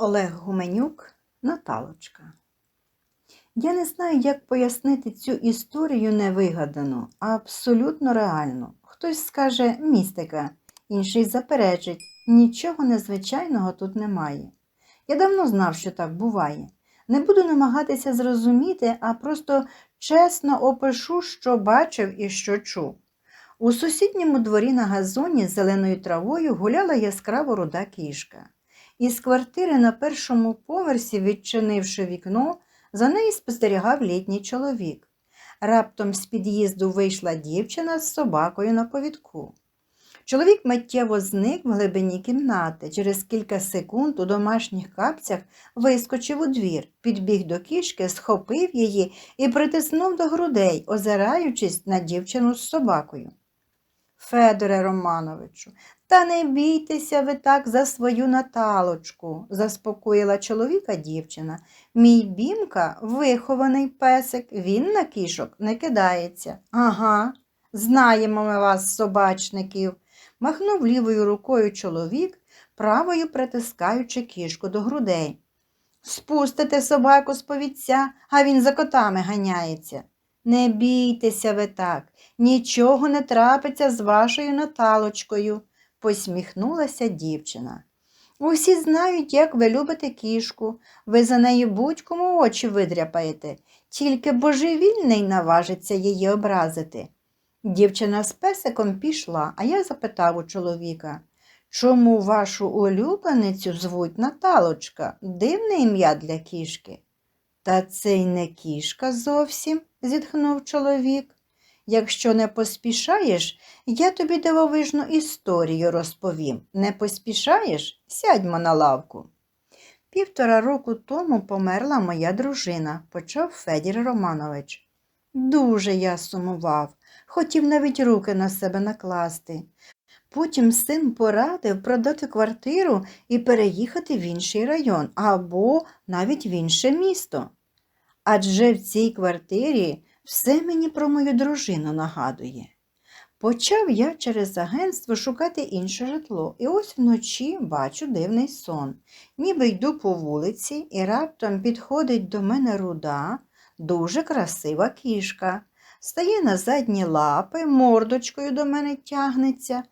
Олег Гуменюк Наталочка. Я не знаю, як пояснити цю історію невигадану, а абсолютно реальну. Хтось скаже містика, інший заперечить, нічого незвичайного тут немає. Я давно знав, що так буває. Не буду намагатися зрозуміти, а просто чесно опишу, що бачив і що чув. У сусідньому дворі на газоні з зеленою травою гуляла яскраво руда кішка. Із квартири на першому поверсі, відчинивши вікно, за нею спостерігав літній чоловік. Раптом з під'їзду вийшла дівчина з собакою на повідку. Чоловік миттєво зник в глибині кімнати. Через кілька секунд у домашніх капцях вискочив у двір, підбіг до кішки, схопив її і притиснув до грудей, озираючись на дівчину з собакою. Федоре Романовичу, та не бійтеся ви так за свою Наталочку, заспокоїла чоловіка дівчина. Мій бімка вихований песик, він на кішок не кидається. Ага, знаємо ми вас, собачників, махнув лівою рукою чоловік, правою притискаючи кішку до грудей. Спустите собаку з повідця, а він за котами ганяється. Не бійтеся ви так, нічого не трапиться з вашою Наталочкою, посміхнулася дівчина. Усі знають, як ви любите кішку, ви за нею будь-кому очі видряпаєте, тільки божевільний наважиться її образити. Дівчина з песиком пішла, а я запитав у чоловіка, чому вашу улюбленицю звуть Наталочка, дивне ім'я для кішки. Та це й не кішка зовсім, зітхнув чоловік. Якщо не поспішаєш, я тобі дивовижну історію розповім. Не поспішаєш? Сядьмо на лавку. Півтора року тому померла моя дружина, почав Федір Романович. Дуже я сумував, хотів навіть руки на себе накласти. Потім син порадив продати квартиру і переїхати в інший район або навіть в інше місто. Адже в цій квартирі все мені про мою дружину нагадує. Почав я через агентство шукати інше житло, і ось вночі бачу дивний сон. Ніби йду по вулиці, і раптом підходить до мене руда, дуже красива кішка. Стає на задні лапи, мордочкою до мене тягнеться.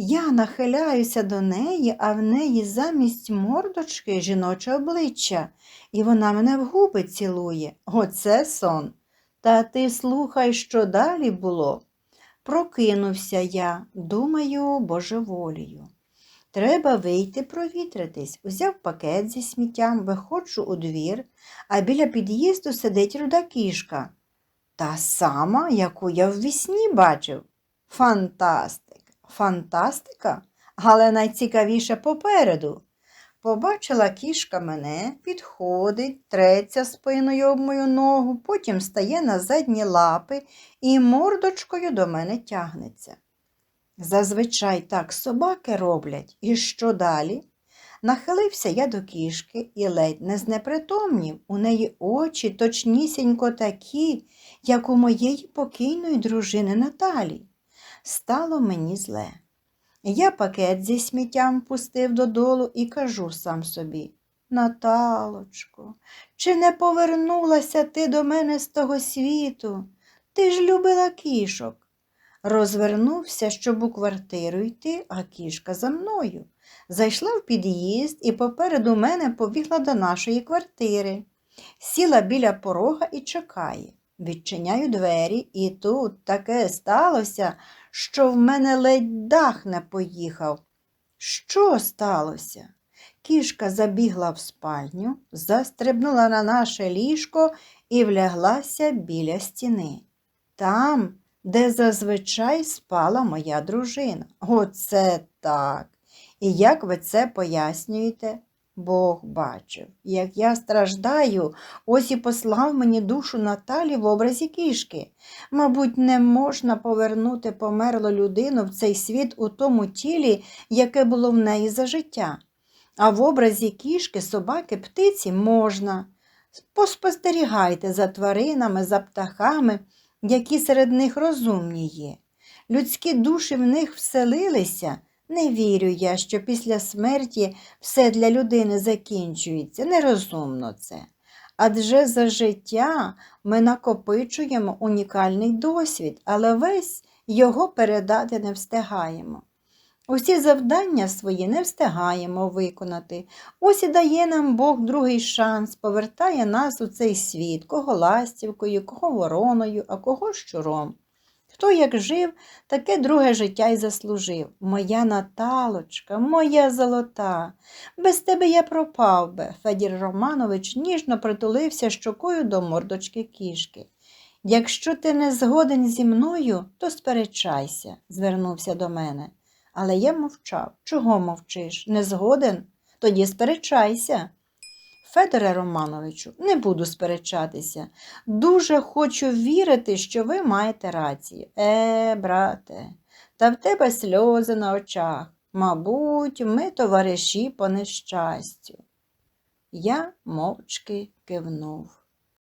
Я нахиляюся до неї, а в неї замість мордочки жіноче обличчя, і вона мене в губи цілує. Оце сон. Та ти слухай, що далі було. Прокинувся я, думаю, божеволію. Треба вийти провітритись. Узяв пакет зі сміттям, виходжу у двір, а біля під'їзду сидить руда кішка. Та сама, яку я в вісні бачив. Фантастика, фантастика, але найцікавіше попереду. Побачила кішка мене, підходить, треться спиною об мою ногу, потім стає на задні лапи і мордочкою до мене тягнеться. Зазвичай так собаки роблять, і що далі? Нахилився я до кішки і ледь не знепритомнів. У неї очі точнісінько такі, як у моєї покійної дружини Наталі. Стало мені зле. Я пакет зі сміттям пустив додолу і кажу сам собі Наталочко, чи не повернулася ти до мене з того світу? Ти ж любила кішок. Розвернувся, щоб у квартиру йти, а кішка за мною. Зайшла в під'їзд і попереду мене побігла до нашої квартири. Сіла біля порога і чекає. Відчиняю двері, і тут таке сталося, що в мене ледь дах не поїхав. Що сталося? Кішка забігла в спальню, застрибнула на наше ліжко і вляглася біля стіни. Там, де зазвичай спала моя дружина. Оце так. І як ви це пояснюєте? Бог бачив, як я страждаю, ось і послав мені душу Наталі в образі кішки. Мабуть, не можна повернути померлу людину в цей світ у тому тілі, яке було в неї за життя. А в образі кішки, собаки, птиці можна. Поспостерігайте за тваринами, за птахами, які серед них розумні є. Людські душі в них вселилися, Не вірю я, що після смерті все для людини закінчується. Нерозумно це. Адже за життя ми накопичуємо унікальний досвід, але весь його передати не встигаємо. Усі завдання свої не встигаємо виконати. Ось і дає нам Бог другий шанс, повертає нас у цей світ, кого ластівкою, кого вороною, а кого щуром. Хто як жив, таке друге життя й заслужив. Моя Наталочка, моя золота. Без тебе я пропав би. Федір Романович ніжно притулився щокою до мордочки кішки. Якщо ти не згоден зі мною, то сперечайся, звернувся до мене. Але я мовчав. Чого мовчиш? Не згоден? Тоді сперечайся. Федоре Романовичу, не буду сперечатися. Дуже хочу вірити, що ви маєте рацію. Е, брате, та в тебе сльози на очах. Мабуть, ми товариші по нещастю. Я мовчки кивнув.